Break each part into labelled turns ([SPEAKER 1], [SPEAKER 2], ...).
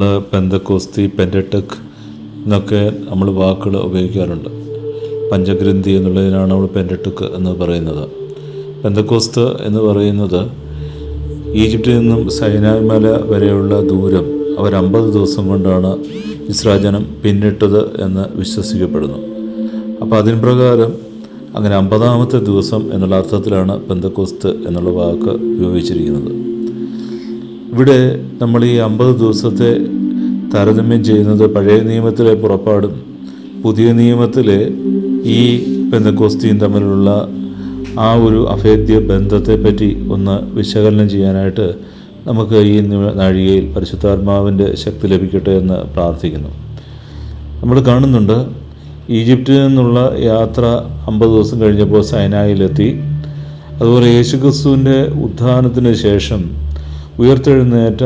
[SPEAKER 1] നമ്മൾ പെന്തക്കോസ്തി പെന്റടെക് എന്നൊക്കെ നമ്മൾ വാക്കുകൾ ഉപയോഗിക്കാറുണ്ട്. പഞ്ചഗ്രന്ഥി എന്നുള്ളതിനാണ് നമ്മൾ പെന്റടെക് എന്ന് പറയുന്നത്. പെന്തക്കോസ്ത് എന്ന് പറയുന്നത് ഈജിപ്തിൽ നിന്നും സൈനാമല മല വരെയുള്ള ദൂരം അവർ അമ്പത് ദിവസം കൊണ്ടാണ് ഇസ്രാജനം പിന്നിട്ടത് എന്ന് വിശ്വസിക്കപ്പെടുന്നു. അപ്പോൾ അതിന് പ്രകാരം അങ്ങനെ അമ്പതാമത്തെ ദിവസം എന്നുള്ള അർത്ഥത്തിലാണ് പെന്തക്കോസ്ത് എന്നുള്ള വാക്ക് ഉപയോഗിച്ചിരിക്കുന്നത്. ഇവിടെ നമ്മൾ ഈ അമ്പത് ദിവസത്തെ താരതമ്യം ചെയ്യുന്നത് പഴയ നിയമത്തിലെ പുറപ്പാടും പുതിയ നിയമത്തിലെ ഈ പെന്തക്കോസ്തിയും തമ്മിലുള്ള ആ ഒരു അഭേദ്യ ബന്ധത്തെപ്പറ്റി ഒന്ന് വിശകലനം ചെയ്യാനായിട്ട് നമുക്ക് ഈ നാഴികയിൽ പരിശുദ്ധാത്മാവിന്റെ ശക്തി ലഭിക്കട്ടെ എന്ന് പ്രാർത്ഥിക്കുന്നു. നമ്മൾ കാണുന്നുണ്ട് ഈജിപ്തിൽ നിന്നുള്ള യാത്ര അമ്പത് ദിവസം കഴിഞ്ഞപ്പോൾ സൈനായിലെത്തി. അതുപോലെ യേശുക്രിസ്തുവിന്റെ ഉത്ഥാനത്തിന് ശേഷം ഉയർത്തെഴുന്നേറ്റ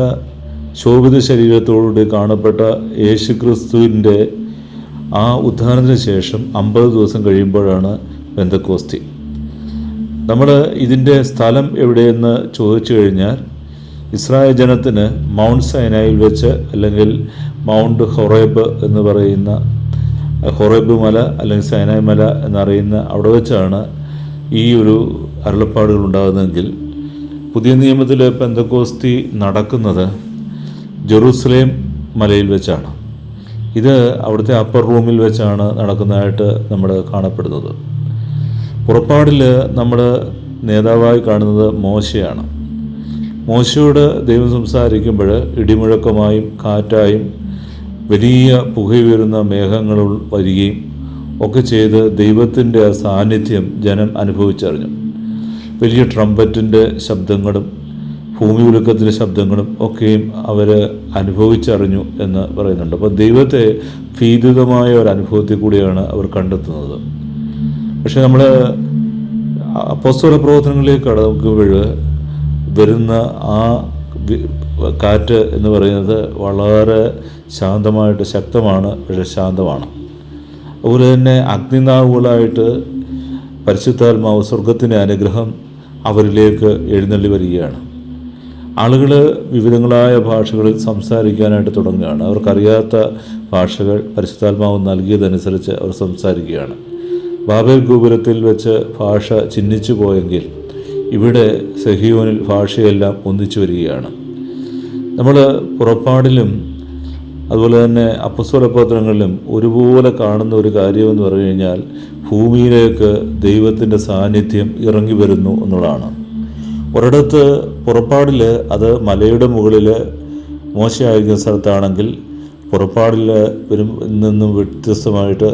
[SPEAKER 1] ശോഭിത ശരീരത്തോടുകൂടി കാണപ്പെട്ട യേശുക്രിസ്തുവിന്റെ ആ ഉദ്ധാരണത്തിന് ശേഷം അമ്പത് ദിവസം കഴിയുമ്പോഴാണ് ബന്ധക്കോസ്തി നമ്മൾ ഇതിന്റെ സ്ഥലം എവിടെയെന്ന് ചോദിച്ചു കഴിഞ്ഞാൽ ഇസ്രായേൽ ജനത്തിന് മൗണ്ട് സൈനായിൽ വെച്ച് അല്ലെങ്കിൽ മൗണ്ട് ഹൊറേബ് എന്ന് പറയുന്ന ഹൊറേബ് മല അല്ലെങ്കിൽ സൈനായ് മല എന്നറിയുന്ന അവിടെ വെച്ചാണ് ഈ ഒരു അരുളപ്പാടുകൾ ഉണ്ടാകുന്നതെങ്കിൽ പുതിയ നിയമത്തിൽ പെന്തക്കോസ്തി നടക്കുന്നത് ജെറൂസലേം മലയിൽ വെച്ചാണ്. ഇത് അവിടുത്തെ അപ്പർ റൂമിൽ വെച്ചാണ് നടക്കുന്നതായിട്ട് നമ്മൾ കാണപ്പെടുന്നത്. പുറപ്പാടിൽ നമ്മൾ നേതാവായി കാണുന്നത് മോശയാണ്. മോശയോട് ദൈവം സംസാരിക്കുമ്പോൾ ഇടിമുഴക്കമായും കാറ്റായും വലിയ പുകയുയരുന്ന മേഘങ്ങൾ വരികയും ഒക്കെ ചെയ്ത് ദൈവത്തിന്റെ സാന്നിധ്യം ജനം അനുഭവിച്ചറിഞ്ഞു. വലിയ ട്രംപറ്റിന്റെ ശബ്ദങ്ങളും ഭൂമി ഉലുക്കത്തിന്റെ ശബ്ദങ്ങളും ഒക്കെയും അവർ അനുഭവിച്ചറിഞ്ഞു എന്ന് പറയുന്നുണ്ട്. അപ്പോൾ ദൈവത്തെ ഭീതിതമായ ഒരു അനുഭവത്തിൽ കൂടിയാണ് അവർ കണ്ടെത്തുന്നത്. പക്ഷെ നമ്മൾ അപ്പോസ്തല പ്രവർത്തനങ്ങളിലേക്ക് കടക്കുമ്പോൾ വരുന്ന ആ കാറ്റ് എന്ന് പറയുന്നത് വളരെ ശാന്തമായിട്ട് ശക്തമാണ് പക്ഷെ ശാന്തമാണ്. അതുപോലെ തന്നെ അഗ്നിനാവുകളായിട്ട് പരിശുദ്ധാത്മാവ് സ്വർഗത്തിന്റെ അനുഗ്രഹം അവരിലേക്ക് എഴുന്നള്ളി വരികയാണ്. ആളുകൾ വിവിധങ്ങളായ ഭാഷകളിൽ സംസാരിക്കാനായിട്ട് തുടങ്ങുകയാണ്. അവർക്കറിയാത്ത ഭാഷകൾ പരിശുദ്ധാത്മാവ് നൽകിയതനുസരിച്ച് അവർ സംസാരിക്കുകയാണ്. ബാബേൽ ഗോപുരത്തിൽ വെച്ച് ഭാഷ ചിഹ്നിച്ചു പോയെങ്കിൽ ഇവിടെ സഹിയോനിൽ ഭാഷയെല്ലാം ഒന്നിച്ചു വരികയാണ്. നമ്മൾ പുറപ്പാടിലും അതുപോലെ തന്നെ അപ്പസ്വലപത്രങ്ങളിലും ഒരുപോലെ കാണുന്ന ഒരു കാര്യമെന്ന് പറഞ്ഞു കഴിഞ്ഞാൽ ഭൂമിയിലേക്ക് ദൈവത്തിന്റെ സാന്നിധ്യം ഇറങ്ങി വരുന്നു എന്നുള്ളതാണ്. ഒരിടത്ത് പുറപ്പാടിൽ അത് മലയുടെ മുകളിൽ മോശമായിരിക്കുന്ന സ്ഥലത്താണെങ്കിൽ പുറപ്പാടിൽ വരും നിന്നും വ്യത്യസ്തമായിട്ട്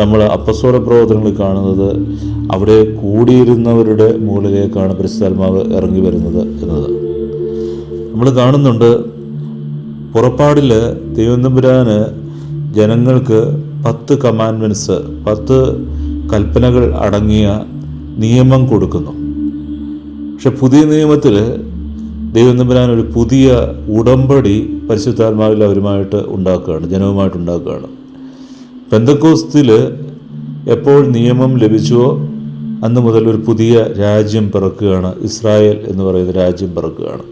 [SPEAKER 1] നമ്മൾ അപ്പസ്വല പ്രവർത്തനങ്ങൾ കാണുന്നത് അവിടെ കൂടിയിരുന്നവരുടെ മുകളിലേക്കാണ് പരിശുദ്ധാത്മാവ് ഇറങ്ങി വരുന്നത് എന്നത്. നമ്മൾ കാണുന്നുണ്ട് പുറപ്പാടിൽ തിരുവനന്തപുരാന് ജനങ്ങൾക്ക് പത്ത് കമാൻമെന്റ്സ് പത്ത് കൽപ്പനകൾ അടങ്ങിയ നിയമം കൊടുക്കുന്നു. പക്ഷെ പുതിയ നിയമത്തിൽ ദൈവനമ്പുരാൻ ഒരു പുതിയ ഉടമ്പടി പരിശുദ്ധാത്മാവിൽ അവരുമായിട്ട് ഉണ്ടാക്കുകയാണ് ജനവുമായിട്ട് ഉണ്ടാക്കുകയാണ്. പെന്തക്കോസ്തിൽ എപ്പോൾ നിയമം ലഭിച്ചുവോ അന്ന് മുതൽ ഒരു പുതിയ രാജ്യം പിറക്കുകയാണ് ഇസ്രായേൽ എന്ന് പറയുന്ന രാജ്യം പിറക്കുകയാണ്.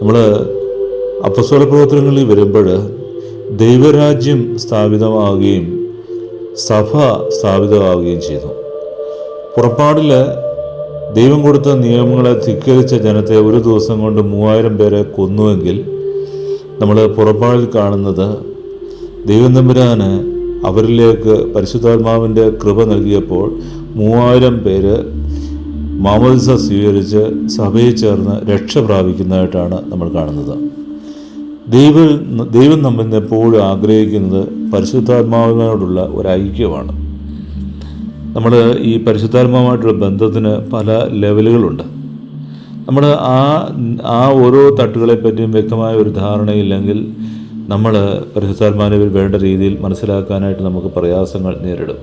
[SPEAKER 1] നമ്മൾ അപ്പസ്വല പ്രവർത്തനങ്ങളിൽ വരുമ്പോൾ ദൈവരാജ്യം സ്ഥാപിതമാവുകയും സഭ സ്ഥാപിതമാവുകയും ചെയ്തു. പുറപ്പാടിൽ ദൈവം കൊടുത്ത നിയമങ്ങളെ ധിക്കരിച്ച ജനത്തെ ഒരു ദിവസം കൊണ്ട് മൂവായിരം പേരെ കൊന്നുവെങ്കിൽ നമ്മൾ പുറപ്പാടിൽ കാണുന്നത് ദൈവം തമ്പുരാന് അവരിലേക്ക് പരിശുദ്ധാത്മാവിന്റെ കൃപ നൽകിയപ്പോൾ മൂവായിരം പേര് മാമോദിസ സ്വീകരിച്ച് സഭയിൽ ചേർന്ന് രക്ഷ പ്രാപിക്കുന്നതായിട്ടാണ് നമ്മൾ കാണുന്നത്. ദൈവം ദൈവം നമ്മിൽ എപ്പോഴും ആഗ്രഹിക്കുന്നത് പരിശുദ്ധാത്മാവിനോടുള്ള ഒരു ഐക്യമാണ്. നമ്മൾ ഈ പരിശുദ്ധാത്മാവുമായിട്ടുള്ള ബന്ധത്തിന് പല ലെവലുകളുണ്ട്. നമ്മൾ ആ ആ ഓരോ തട്ടുകളെ പറ്റിയും വ്യക്തമായ ഒരു ധാരണയില്ലെങ്കിൽ നമ്മൾ പരിശുദ്ധാത്മാവിനെ വേണ്ട രീതിയിൽ മനസ്സിലാക്കാനായിട്ട് നമുക്ക് പ്രയാസങ്ങൾ നേരിടും.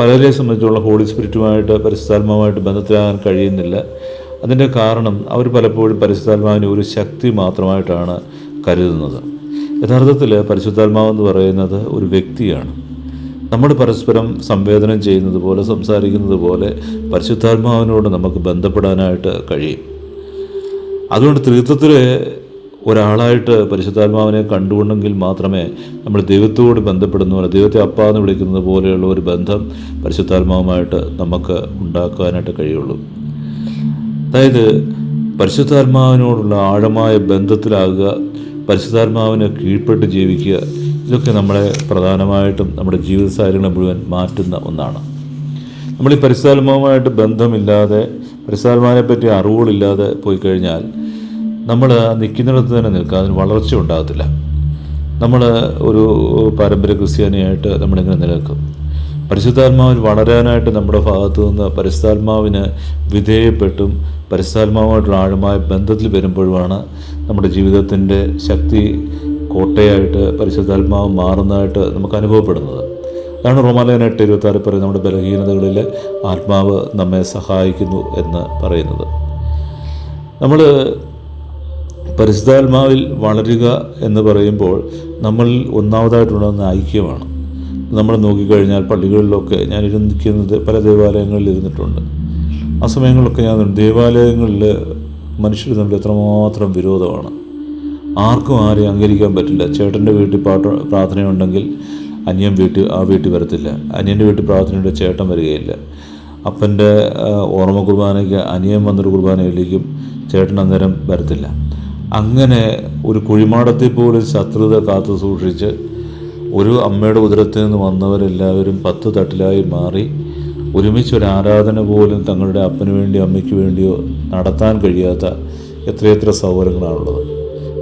[SPEAKER 1] പലരെ സംബന്ധിച്ചുള്ള ഹോളി സ്പിരിറ്റുമായിട്ട് പരിശുദ്ധാത്മാവുമായിട്ട് ബന്ധത്തിലാകാൻ കഴിയുന്നില്ല. അതിന്റെ കാരണം അവർ പലപ്പോഴും പരിശുദ്ധാത്മാവിനെ ഒരു ശക്തി മാത്രമായിട്ടാണ് കരുതുന്നത്. യഥാർത്ഥത്തിൽ പരിശുദ്ധാത്മാവെന്ന് പറയുന്നത് ഒരു വ്യക്തിയാണ്. നമ്മൾ പരസ്പരം സംവേദനം ചെയ്യുന്നത് പോലെ സംസാരിക്കുന്നത് പോലെ പരിശുദ്ധാത്മാവിനോട് നമുക്ക് ബന്ധപ്പെടാനായിട്ട് കഴിയും. അതുകൊണ്ട് ത്രിത്വത്തിലെ ഒരാളായിട്ട് പരിശുദ്ധാത്മാവിനെ കണ്ടുകൊണ്ടെങ്കിൽ മാത്രമേ നമ്മൾ ദൈവത്തോട് ബന്ധപ്പെടുന്ന പോലെ ദൈവത്തെ അപ്പ എന്ന് വിളിക്കുന്നത് പോലെയുള്ള ഒരു ബന്ധം പരിശുദ്ധാത്മാവുമായിട്ട് നമുക്ക് ഉണ്ടാക്കാനായിട്ട് കഴിയുള്ളൂ. അതായത് പരിശുദ്ധാത്മാവിനോടുള്ള ആഴമായ ബന്ധത്തിലാകുക പരിശുദ്ധാത്മാവിനെ കീഴ്പ്പെട്ട് ജീവിക്കുക. ഇതൊക്കെ നമ്മളെ പ്രധാനമായിട്ടും നമ്മുടെ ജീവിത സാഹചര്യങ്ങളെ മുഴുവൻ മാറ്റുന്ന ഒന്നാണ്. നമ്മൾ ഈ പരിശുദ്ധാത്മാവുമായിട്ട് ബന്ധമില്ലാതെ പരിശുദ്ധാത്മാവിനെ പറ്റി അറിവുകളില്ലാതെ പോയി കഴിഞ്ഞാൽ നമ്മൾ നിൽക്കുന്നിടത്ത് തന്നെ നിൽക്കുക. അതിന് വളർച്ച ഉണ്ടാകത്തില്ല. നമ്മൾ ഒരു പാരമ്പര്യ ക്രിസ്ത്യാനിയായിട്ട് നമ്മളിങ്ങനെ നിലനിൽക്കും. പരിശുദ്ധാത്മാവിൽ വളരാനായിട്ട് നമ്മുടെ ഭാഗത്തു നിന്ന് പരിശുദ്ധാത്മാവിന് വിധേയപ്പെട്ടും പരിശുദ്ധാത്മാവുമായിട്ടുള്ള ആഴമായ ബന്ധത്തിൽ വരുമ്പോഴുമാണ് നമ്മുടെ ജീവിതത്തിന്റെ ശക്തി കോട്ടയായിട്ട് പരിശുദ്ധാത്മാവ് മാറുന്നതായിട്ട് നമുക്ക് അനുഭവപ്പെടുന്നത്. അതാണ് റോമാലയൻ എട്ട് ഇരുപത്തി ആറ് പറയുന്നത് നമ്മുടെ ബലഹീനതകളിൽ ആത്മാവ് നമ്മെ സഹായിക്കുന്നു എന്ന് പറയുന്നത്. നമ്മൾ പരിശുദ്ധാത്മാവിൽ വളരുക എന്ന് പറയുമ്പോൾ നമ്മൾ ഒന്നാമതായിട്ടുണ്ടാകുന്ന ഐക്യമാണ്. നമ്മൾ നോക്കിക്കഴിഞ്ഞാൽ പള്ളികളിലൊക്കെ ഞാൻ ഇരുന്നിരിക്കുന്നത് പല ദേവാലയങ്ങളിൽ ഇരുന്നിട്ടുണ്ട്. ആ സമയങ്ങളിലൊക്കെ ഞാൻ ദേവാലയങ്ങളിൽ മനുഷ്യർ തമ്മിൽ എത്രമാത്രം വിരോധമാണ്. ആർക്കും ആരെയും അംഗീകരിക്കാൻ പറ്റില്ല. ചേട്ടന്റെ വീട്ടിൽ പാട്ട് പ്രാർത്ഥനയുണ്ടെങ്കിൽ അനിയൻ വീട്ടിൽ ആ വീട്ടിൽ വരത്തില്ല. അനിയന്റെ വീട്ടിൽ പ്രാർത്ഥനയുണ്ട് ചേട്ടൻ വരികയില്ല. അപ്പന്റെ ഓർമ്മ കുർബാനയ്ക്ക് അനിയൻ വന്നൊരു കുർബാനയിലേക്കും ചേട്ടൻ അന്നേരം വരത്തില്ല. അങ്ങനെ ഒരു കുഴിമാടത്തിൽ പോലും ശത്രുത കാത്തു സൂക്ഷിച്ച് ഒരു അമ്മയുടെ ഉദരത്തിൽ നിന്ന് വന്നവരെല്ലാവരും പത്ത് തട്ടിലായി മാറി ഒരുമിച്ച് ഒരു ആരാധന പോലും തങ്ങളുടെ അപ്പന് വേണ്ടിയോ അമ്മയ്ക്ക് വേണ്ടിയോ നടത്താൻ കഴിയാത്ത എത്രയെത്ര സൗകര്യങ്ങളാണുള്ളത്.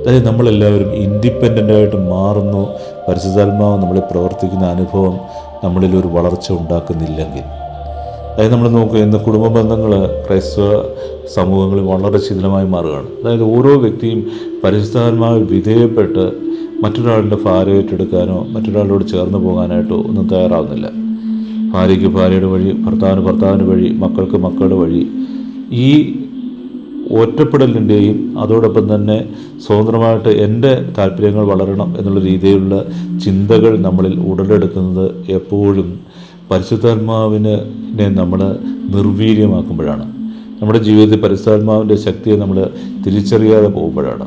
[SPEAKER 1] അതായത് നമ്മളെല്ലാവരും ഇൻഡിപെൻഡന്റ് ആയിട്ട് മാറുന്നു. പരിശുദ്ധാത്മാവ് നമ്മളെ പ്രവർത്തിക്കുന്ന അനുഭവം നമ്മളിൽ ഒരു വളർച്ച ഉണ്ടാക്കുന്നില്ലെങ്കിൽ. അതായത് നമ്മൾ നോക്കുക ഇന്ന് കുടുംബ ബന്ധങ്ങൾ ക്രൈസ്തവ സമൂഹങ്ങളിൽ വളരെ ശിഥിലമായി മാറുകയാണ്. അതായത് ഓരോ വ്യക്തിയും പരിശുദ്ധാത്മാവിൽ വിധേയപ്പെട്ട് മറ്റൊരാളുടെ ഭാര ഏറ്റെടുക്കാനോ മറ്റൊരാളോട് ചേർന്ന് പോകാനായിട്ടോ ഒന്നും തയ്യാറാവുന്നില്ല. ഭാര്യയ്ക്ക് ഭാര്യയുടെ വഴി ഭർത്താവിന് ഭർത്താവിന് വഴി മക്കൾക്ക് മക്കളുടെ വഴി ഈ ഒറ്റപ്പെടലിന്റെയും അതോടൊപ്പം തന്നെ സ്വതന്ത്രമായിട്ട് എന്റെ താല്പര്യങ്ങൾ വളരണം എന്നുള്ള രീതിയിലുള്ള ചിന്തകൾ നമ്മളിൽ ഉടലെടുക്കുന്നത് എപ്പോഴും പരിശുദ്ധാത്മാവിനെ നമ്മൾ നിർവീര്യമാക്കുമ്പോഴാണ്. നമ്മുടെ ജീവിതത്തിൽ പരിശുദ്ധാത്മാവിന്റെ ശക്തിയെ നമ്മൾ തിരിച്ചറിയാതെ പോകുമ്പോഴാണ്.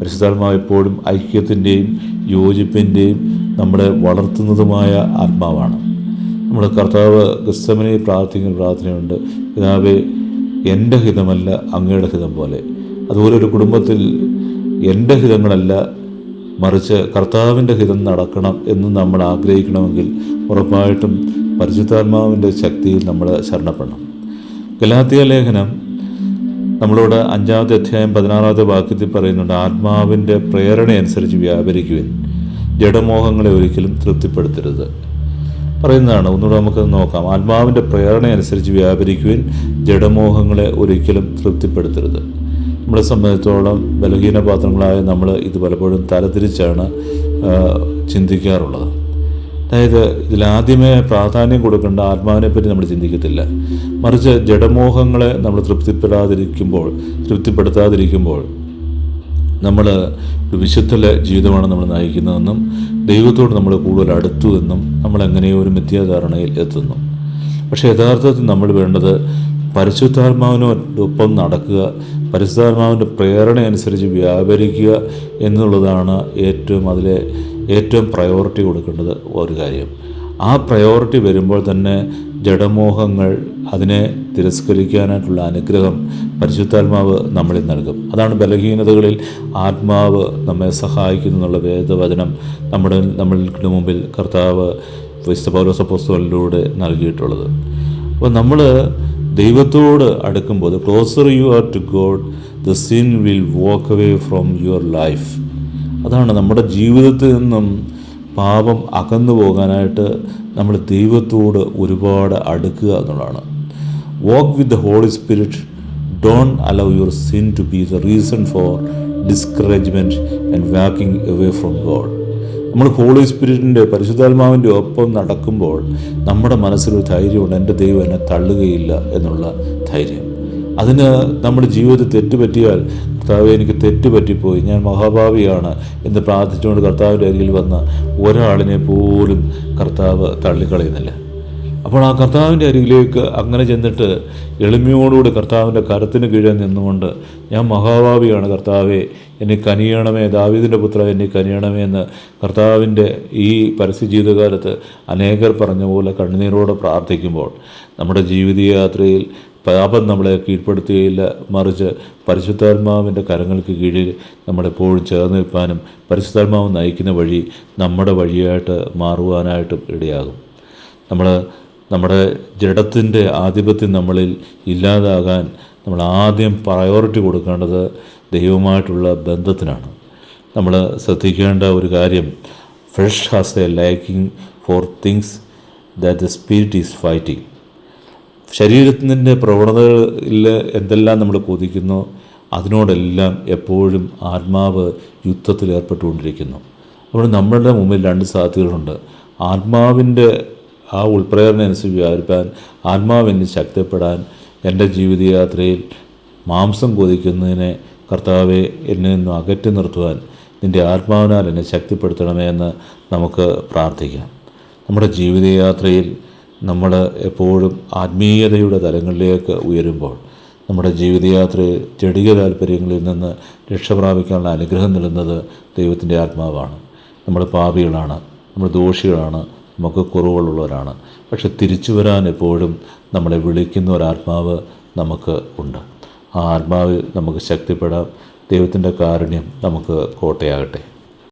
[SPEAKER 1] പരിശുദ്ധാത്മാവ് എപ്പോഴും ഐക്യത്തിന്റെയും യോജിപ്പിന്റെയും നമ്മളെ വളർത്തുന്നതുമായ ആത്മാവാണ്. നമ്മൾ കർത്താവ് ക്രിസ്തമനെ പ്രാർത്ഥിക്കുന്ന പ്രാർത്ഥനയുണ്ട്. പിതാവേ എന്റെ ഹിതമല്ല അങ്ങയുടെ ഹിതം പോലെ. അതുപോലെ ഒരു കുടുംബത്തിൽ എന്റെ ഹിതങ്ങളല്ല മറിച്ച് കർത്താവിന്റെ ഹിതം നടക്കണം എന്ന് നമ്മൾ ആഗ്രഹിക്കണമെങ്കിൽ ഉറപ്പായിട്ടും പരിശുദ്ധാത്മാവിന്റെ ശക്തിയിൽ നമ്മൾ ശരണപ്പെടണം. ഗലാത്തിയ ലേഖനം നമ്മളോട് അഞ്ചാമത്തെ അധ്യായം പതിനാറാമത്തെ വാക്യത്തിൽ പറയുന്നുണ്ട് ആത്മാവിന്റെ പ്രേരണയനുസരിച്ച് വ്യാപരിക്കുവിൻ. ജഡമോഹങ്ങളെ ഒരിക്കലും തൃപ്തിപ്പെടുത്തരുത്. പറയുന്നതാണ്. ഒന്നുകൂടെ നമുക്ക് നോക്കാം. ആത്മാവിന്റെ പ്രേരണ അനുസരിച്ച് വ്യാപരിക്കുവാൻ ജഡമോഹങ്ങളെ ഒരിക്കലും തൃപ്തിപ്പെടുത്തരുത്. നമ്മളെ സംബന്ധിച്ചോളം ബലഹീന പാത്രങ്ങളായ നമ്മൾ ഇത് പലപ്പോഴും തലതിരിച്ചാണ് ചിന്തിക്കാറുള്ളത്. അതായത് ഇതിലാദ്യമേ പ്രാധാന്യം കൊടുക്കേണ്ട ആത്മാവിനെ പറ്റി നമ്മൾ ചിന്തിക്കത്തില്ല. മറിച്ച് ജഡമോഹങ്ങളെ നമ്മൾ തൃപ്തിപ്പെടാതിരിക്കുമ്പോൾ തൃപ്തിപ്പെടുത്താതിരിക്കുമ്പോൾ നമ്മൾ ഒരു വിശുദ്ധ ജീവിതമാണ് നമ്മൾ നയിക്കുന്നതെന്നും ദൈവത്തോട് നമ്മൾ കൂടുതൽ അടുത്തു എന്നും നമ്മൾ എങ്ങനെയോ ഒരു മിഥ്യാധാരണയിൽ എത്തുന്നു. പക്ഷേ യഥാർത്ഥത്തിൽ നമ്മൾ വേണ്ടത് പരിശുദ്ധാത്മാവിനൊപ്പം നടക്കുക പരിശുദ്ധാത്മാവിന്റെ പ്രേരണ അനുസരിച്ച് വ്യാപരിക്കുക എന്നുള്ളതാണ് ഏറ്റവും അതിലെ ഏറ്റവും പ്രയോറിറ്റി കൊടുക്കേണ്ടത് ഒരു കാര്യം. ആ പ്രയോറിറ്റി വരുമ്പോൾ തന്നെ ജഡമോഹങ്ങൾ അതിനെ തിരസ്കരിക്കാനായിട്ടുള്ള അനുഗ്രഹം പരിശുദ്ധാത്മാവ് നമ്മളിൽ നൽകും. അതാണ് ബലഹീനതകളിൽ ആത്മാവ് നമ്മെ സഹായിക്കുന്നു എന്നുള്ള വേദവചനം നമ്മുടെ നമ്മളുടെ മുമ്പിൽ കർത്താവ് വിശുദ്ധ പുസ്തകങ്ങളിലൂടെ നൽകിയിട്ടുള്ളത്. അപ്പോൾ നമ്മൾ ദൈവത്തോട് അടുക്കുമ്പോൾ closer you are to God the sin will walk away from your life അതാണ് നമ്മുടെ ജീവിതത്തിൽ നിന്നും പാപം അകന്നു പോകാനായിട്ട് നമ്മൾ ദൈവത്തോട് ഒരുപാട് അടുക്കുക എന്നുള്ളതാണ്. Walk with the holy spirit don't allow your sin to be the reason for discouragement and walking away from God നമ്മൾ ഹോളി സ്പിരിറ്റിന്റെ പരിശുദ്ധാത്മാവിന്റെ ഒപ്പം നടക്കുമ്പോൾ നമ്മുടെ മനസ്സിലൊരു ധൈര്യമുണ്ട്. എന്റെ ദൈവം എന്നെ തള്ളുകയില്ല എന്നുള്ള ധൈര്യം. അതിന് നമ്മുടെ ജീവിതത്തിൽ തെറ്റുപറ്റിയാൽ കർത്താവ് എനിക്ക് തെറ്റുപറ്റിപ്പോയി. ഞാൻ മഹാഭാവിയാണ് എന്ന് പ്രാർത്ഥിച്ചുകൊണ്ട് കർത്താവിന്റെ അരികിൽ വന്ന ഒരാളിനെ പോലും കർത്താവ് തള്ളിക്കളയുന്നില്ല. അപ്പോൾ ആ കർത്താവിന്റെ അരികിലേക്ക് അങ്ങനെ ചെന്നിട്ട് എളിമയോടുകൂടി കർത്താവിന്റെ കരത്തിന് കീഴിൽ നിന്നുകൊണ്ട് ഞാൻ മഹാഭാവിയാണ് കർത്താവെ എന്നെ കനിയണമേ ദാവീദിന്റെ പുത്ര എന്നെ കനിയണമേ എന്ന് കർത്താവിന്റെ ഈ പരസ്യ ജീവിതകാലത്ത് അനേകർ പറഞ്ഞ പോലെ കണ്ണുനീരോടെ പ്രാർത്ഥിക്കുമ്പോൾ നമ്മുടെ ജീവിതയാത്രയിൽ പാപം നമ്മളെ കീഴ്പ്പെടുത്തുകയില്ല. മറിച്ച് പരിശുദ്ധാത്മാവിന്റെ കരങ്ങൾക്ക് കീഴിൽ നമ്മളെപ്പോഴും ചേർന്ന് നിൽപ്പാനും പരിശുദ്ധാത്മാവ് നയിക്കുന്ന വഴി നമ്മുടെ വഴിയായിട്ട് മാറുവാനായിട്ടും ഇടയാകും. നമ്മൾ നമ്മുടെ ജഡത്തിന്റെ ആധിപത്യം നമ്മളിൽ ഇല്ലാതാകാൻ നമ്മൾ ആദ്യം പ്രയോറിറ്റി കൊടുക്കേണ്ടത് ദൈവമായിട്ടുള്ള ബന്ധത്തിനാണ്. നമ്മൾ ശ്രദ്ധിക്കേണ്ട ഒരു കാര്യം flesh has a liking for things that the spirit is fighting ശരീരത്തിന്റെ പ്രവണതകളിൽ എന്തെല്ലാം നമ്മൾ കൊതിക്കുന്നു അതിനോടെല്ലാം എപ്പോഴും ആത്മാവ് യുദ്ധത്തിൽ ഏർപ്പെട്ടുകൊണ്ടിരിക്കുന്നു. അതുകൊണ്ട് നമ്മളുടെ മുമ്പിൽ രണ്ട് സാധ്യതകളുണ്ട്. ആത്മാവിന്റെ ആ ഉൾപ്രേരണ അനുസരിച്ച് വ്യാപരിപ്പാൻ ആത്മാവിനെ ശക്തിപ്പെടാൻ എന്റെ ജീവിതയാത്രയിൽ മാംസം കൊതിക്കുന്നതിനെ കർത്താവെ എന്നെ നിന്ന് അകറ്റി നിർത്തുവാൻ നിന്റെ ആത്മാവിനാൽ എന്നെ ശക്തിപ്പെടുത്തണമേ എന്ന് നമുക്ക് പ്രാർത്ഥിക്കാം. നമ്മുടെ ജീവിതയാത്രയിൽ നമ്മൾ എപ്പോഴും ആത്മീയതയുടെ തലങ്ങളിലേക്ക് ഉയരുമ്പോൾ നമ്മുടെ ജീവിതയാത്രയിൽ ജടിക താല്പര്യങ്ങളിൽ നിന്ന് രക്ഷ പ്രാപിക്കാനുള്ള അനുഗ്രഹം നൽകുന്നത് ദൈവത്തിന്റെ ആത്മാവാണ്. നമ്മൾ പാപികളാണ് നമ്മൾ ദോഷികളാണ് നമുക്ക് കുറവുകളുള്ളവരാണ്. പക്ഷെ തിരിച്ചു വരാൻ എപ്പോഴും നമ്മളെ വിളിക്കുന്ന ഒരാത്മാവ് നമുക്ക് ഉണ്ട്. ആ ആത്മാവിൽ നമുക്ക് ശക്തിപ്പെടാം. ദൈവത്തിന്റെ കാരുണ്യം നമുക്ക് കോട്ടയാകട്ടെ.